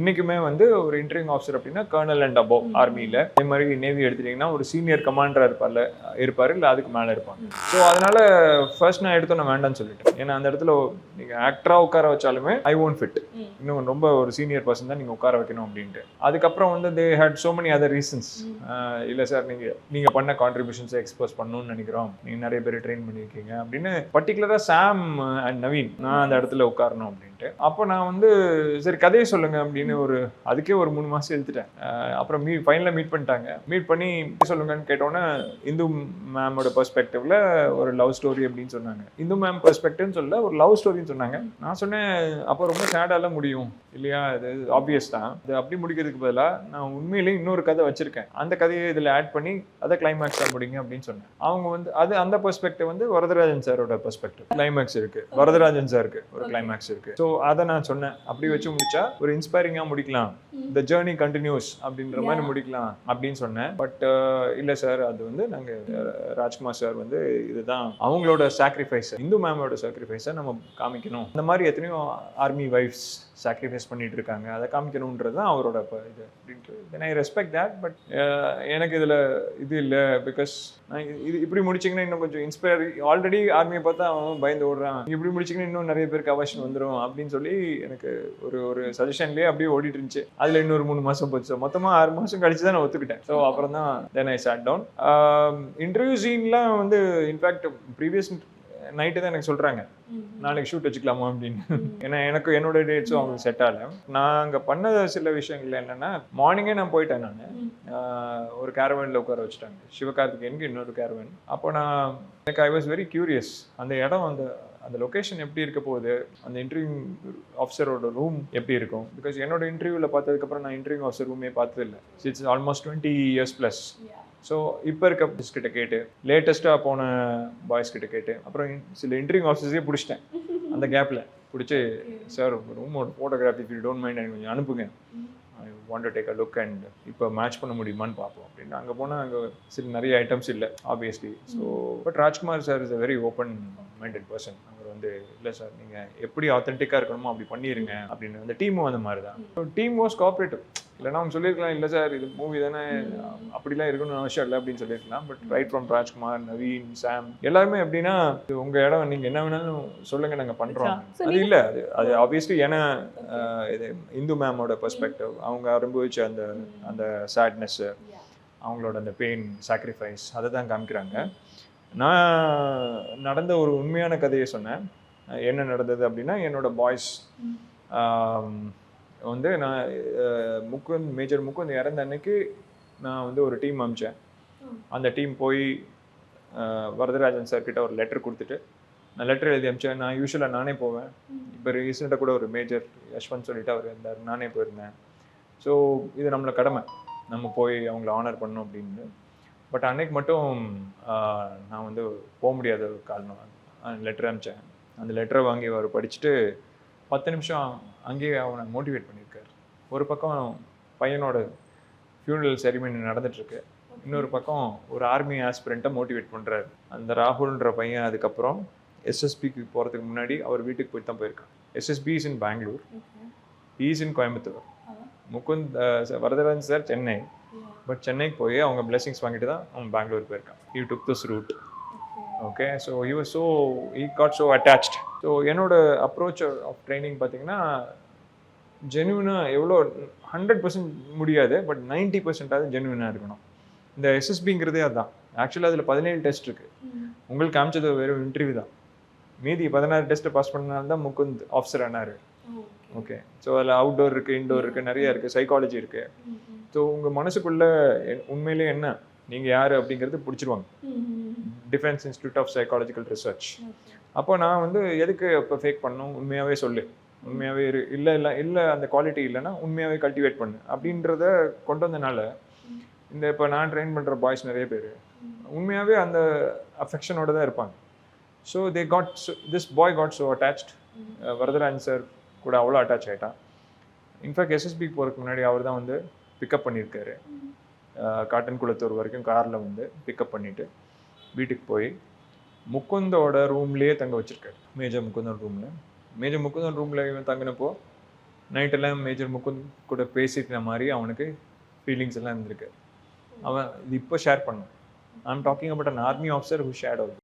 இன்னைக்குமே வந்து ஒரு இன்டர்வியூ ஆஃபீஸர் அப்படின்னா கர்னல் அண்ட் அபோவ் ஆர்மியில் அதே மாதிரி நேவி எடுத்துட்டீங்கன்னா ஒரு சீனியர் கமாண்டராக இருப்பார்ல இருப்பார் இல்லை அதுக்கு மேலே இருப்பாங்க. ஸோ அதனால ஃபர்ஸ்ட் நான் எடுத்தோம் நான் வேண்டாம்னு சொல்லிட்டேன். ஏன்னா அந்த இடத்துல நீங்கள் ஆக்டராக உட்கார வச்சாலுமே ஐ ஒன்ட் ஃபிட் இன்னும் ரொம்ப ஒரு சீனியர் பர்சன் தான் நீங்கள் உட்கார வைக்கணும் அப்படின்ட்டு. அதுக்கப்புறம் வந்து they had so many other reasons இல்லை சார் நீங்கள் நீங்கள் பண்ண கான்ட்ரிபியூஷன்ஸை எக்ஸ்போஸ் பண்ணணும்னு நினைக்கிறோம். நீங்கள் நிறைய பேர் ட்ரெயின் பண்ணியிருக்கீங்க அப்படின்னு பர்டிகுலராக சாம் அண்ட் நவீன் நான் அந்த இடத்துல உட்காரணும் அப்படின்ட்டு. அப்போ நான் வந்து சரி கதையை சொல்லுங்க அப்படின்னு ஒரு அதுக்கே ஒரு மூணு மாதம் எழுத்துட்டேன் அப்புறம் மீ ஃபைனலாக மீட் பண்ணிட்டாங்க. மீட் பண்ணி சொல்லுங்கன்னு கேட்டோன்னே இந்து மேமோட பெர்ஸ்பெக்டிவ்ல ஒரு லவ் ஸ்டோரி அப்படின்னு சொன்னாங்க. இந்து மேம் பெர்ஸ்பெக்டிவ்னு சொல்ல ஒரு லவ் ஸ்டோரின்னு சொன்னாங்க. நான் சொன்னேன் அப்போ ரொம்ப சேடால முடியும். இல்லையா? இது ஆப்வியஸ் தான். இது அப்படி முடிக்கிறதுக்கு பதிலாக நான் உண்மையிலேயே இன்னொரு கதை வச்சிருக்கேன். அந்த கதையை இதில் ஆட் பண்ணி அதை கிளைமேக்ஸாக முடிங்க அப்படின்னு சொன்னேன். அவங்க வந்து அது அந்த பெர்ஸ்பெக்டிவ் வந்து வரதராஜன் சாரோட பெர்ஸ்பெக்டிவ் கிளைமேக்ஸ் இருக்கு. வரதராஜன் சாருக்கு ஒரு கிளைமேக்ஸ் இருக்கு. ஸோ அதை நான் சொன்னேன். அப்படி வச்சு முடிச்சா ஒரு இன்ஸ்பைரிங்காக முடிக்கலாம். த ஜேர்னி கண்டினியூஸ் அப்படின்ற மாதிரி முடிக்கலாம் அப்படின்னு சொன்னேன். பட் இல்லை சார் அது வந்து நாங்கள் ராஜ்குமார் சார் வந்து இதுதான் அவங்களோட சாக்ரிஃபைஸ் இந்து மேமோட சாக்ரிஃபைஸை நம்ம காமிக்கணும். இந்த மாதிரி எத்தனையோ ஆர்மி வைஃப்ஸ் சாக்ரிஃபைஸ் பண்ணிட்டு இருக்காங்க. அதை காமிக்கணுன்றது தான் அவரோட ப- இது அப்படின்ட்டு. Then I respect that but எனக்கு இதில் இது இல்லை பிகாஸ் இது- இப்படி முடிச்சிங்கன்னா இன்னும் கொஞ்சம் இன்ஸ்பயர் ஆல்ரெடி ஆர்மியை பார்த்தா அவன் பயந்து ஓடுறான். இப்படி முடிச்சிங்கன்னா இன்னும் நிறைய பேருக்கு அவசியம் வந்துடும் அப்படின்னு சொல்லி எனக்கு ஒரு ஒரு சஜஷன்லேயே அப்படியே ஓடிட்டு இருந்துச்சு. அதில் இன்னொரு மூணு மாதம் போச்சு. மொத்தமாக ஆறு மாதம் கழிச்சு தான் நான் ஒத்துக்கிட்டேன். ஸோ அப்புறம் தான் then I sat down interview சீன்லாம் வந்து இன்ஃபேக்ட் ப்ரீவியஸ் நைட்டு தான் எனக்கு சொல்கிறாங்க நாளைக்கு ஷூட் வச்சுக்கலாமா அப்படின்னு. ஏன்னா எனக்கு என்னோட டேட்ஸும் அவங்களுக்கு செட் ஆகல. நான் அங்கே பண்ண சில விஷயங்கள் என்னன்னா மார்னிங்கே நான் போயிட்டேன் நான். ஒரு கேரவனில் உட்கார வச்சுட்டாங்க. சிவகார்த்திகேயனுக்கு இன்னொரு கேரவன் அப்போ நான் எனக்கு ஐ வாஸ் வெரி கியூரியஸ் அந்த இடம் அந்த அந்த லொகேஷன் எப்படி இருக்க போகுது? அந்த இன்டர்வியூ ஆஃபீஸரோட ரூம் எப்படி இருக்கும்? பிகாஸ் என்னோட இன்டர்வியூவில் பார்த்ததுக்கப்புறம் நான் இன்டர்வியூ ஆஃபீஸர் ரூமே பார்த்ததில்ல. It's almost twenty years plus so இப்போ இருக்க boys கிட்ட கேட்டு லேட்டஸ்ட்டாக போன பாய்ஸ் கிட்ட கேட்டு அப்புறம் சில இன்டர்வியூ ஆஃபீஸர்ஸே பிடிச்சிட்டேன். அந்த கேப்பில் பிடிச்சி சார் ரூமோட ஃபோட்டோகிராஃபி இஃப் டோன்ட் மைண்ட் எனக்கு கொஞ்சம் அனுப்புங்க. I want to take a look and இப்போ மேட்ச் பண்ண முடியுமான்னு பார்ப்போம். அப்படின்னு அங்கே போனால் அங்கே சில நிறைய ஐட்டம்ஸ் இல்லை obviously so but Rajkumar sir is a very open minded person அவர் வந்து இல்லை சார் நீங்கள் எப்படி ஆத்தென்டிக்காக இருக்கணுமோ அப்படி பண்ணிடுங்க அப்படின்னு அந்த டீமும் அந்த மாதிரி தான் டீம் வாஸ் கோஆப்ரேட்டிவ் இல்லைன்னா அவங்க சொல்லியிருக்கலாம் இல்லை சார் இது மூவி தானே அப்படிலாம் இருக்கணும்னு அவசியம் இல்லை அப்படின்னு சொல்லியிருக்கலாம். But right from Rajkumar Naveen Sam எல்லாருமே எப்படின்னா உங்கள் இடம் நீங்கள் என்ன வேணாலும் சொல்லுங்க நாங்கள் பண்ணுறோம் அது இல்லை. அது அது ஆப்வியஸ்லி ஏன்னா இது இந்து மேமோட பெர்ஸ்பெக்டிவ் அவங்க அனுபவிச்ச அந்த அந்த சேட்னஸ்ஸு அவங்களோட அந்த பெயின் சாக்ரிஃபைஸ் அதை தான் காமிக்கிறாங்க. நான் நடந்த ஒரு உண்மையான கதையை சொன்னேன். என்ன நடந்தது அப்படின்னா என்னோட பாய்ஸ் வந்து நான் முக்குந்த் மேஜர் முக்குந்த் இறந்த அன்னைக்கு நான் வந்து ஒரு டீம் அமிச்சேன். அந்த டீம் போய் வரதராஜன் சார்கிட்ட ஒரு லெட்டர் கொடுத்துட்டு நான் லெட்டர் எழுதி அமிச்சேன். நான் யூஸ்வலாக நானே போவேன். இப்போ ரீசெண்டாக கூட ஒரு மேஜர் யஷ்வந்த் சொல்லிட்டு அவர் இருந்தார். நானே போயிருந்தேன். ஸோ இது நம்மளை கடமை. நம்ம போய் அவங்கள ஆனர் பண்ணணும் அப்படின்னு. பட் அன்னைக்கு மட்டும் நான் வந்து போக முடியாத ஒரு காரணம் லெட்டர் அனுப்பிச்சேன். அந்த லெட்டரை வாங்கி அவர் படிச்சுட்டு பத்து நிமிஷம் அங்கேயே அவனை மோட்டிவேட் பண்ணியிருக்காரு. ஒரு பக்கம் பையனோட ஃபியூனரல் செரிமனி நடந்துட்டுருக்கு. இன்னொரு பக்கம் ஒரு ஆர்மி ஆஸ்பிரண்ட்டை மோட்டிவேட் பண்ணுறாரு அந்த ராகுல்ன்ற பையன் அதுக்கப்புறம் எஸ்எஸ்பிக்கு போகிறதுக்கு முன்னாடி அவர் வீட்டுக்கு போய் தான் போயிருக்கான் SSB is in Bangalore is in Coimbatore Mukund Varadarajan sir Chennai. But சென்னைக்கு போய் அவங்க பிளெஸிங்ஸ் வாங்கிட்டு தான் அவன் பெங்களூர் போயிருக்கான். You took this route okay so he was so he got so attached. So என்னோட அப்ரோச் ஆஃப் ட்ரைனிங் பார்த்தீங்கன்னா ஜென்யூனாக எவ்வளோ ஹண்ட்ரட் பர்சன்ட் முடியாது பட் நைன்ட்டி பர்சன்டாவது ஜென்யூனாக இருக்கணும். இந்த எஸ்எஸ்பிங்கிறதே அதுதான் ஆக்சுவலாக அதில் பதினேழு டெஸ்ட் இருக்குது உங்களுக்கு காமிச்சது வெறும் இன்டர்வியூ தான். மீதி பதினாறு டெஸ்ட்டை பாஸ் பண்ணனால தான் முகுந்த் ஆஃபீஸர் ஆனார். ஓகே ஸோ அதில் அவுட்டோர் இருக்குது இன்டோர் இருக்குது நிறைய இருக்குது சைக்காலஜி இருக்குது ஸோ உங்கள் மனசுக்குள்ளே உண்மையிலேயே என்ன? நீங்கள் யார் அப்படிங்கிறது பிடிச்சிருவாங்க. Defence institute of psychological research அப்போ நான் வந்து எதுக்கு இப்போ ஃபேக் பண்ணணும்? உண்மையாகவே சொல்லு. உண்மையாகவே இரு. இல்லை இல்லை இல்லை அந்த குவாலிட்டி இல்லைன்னா உண்மையாகவே கல்டிவேட் பண்ணு. அப்படின்றத கொண்டு வந்தனால இந்த இப்போ நான் ட்ரெயின் பண்ணுற பாய்ஸ் நிறைய பேர் உண்மையாகவே அந்த அஃபெக்ஷனோட தான் இருப்பாங்க. So they got this boy got so attached Varadarajan sir கூட அவ்வளோ அட்டாச் ஆகிட்டான் இன்ஃபேக்ட் எஸ்எஸ்பிக்கு போகிறதுக்கு முன்னாடி அவர் தான் வந்து பிக்கப் பண்ணியிருக்காரு. காட்டன் குளத்தூர் வரைக்கும் காரில் வந்து பிக்கப் பண்ணிவிட்டு வீட்டுக்கு போய் முகுந்தோட ரூம்லேயே தங்க வச்சிருக்காரு. மேஜர் முகுந்தன் ரூமில் மேஜர் முகுந்தன் ரூமில் இவன் தங்கினப்போ நைட்டெல்லாம் மேஜர் முகுந்த் கூட பேசிக்கிற மாதிரி அவனுக்கு ஃபீலிங்ஸ் எல்லாம் இருந்திருக்கு. அவன் இது இப்போ ஷேர் பண்ணான் I am talking about an army officer who shed out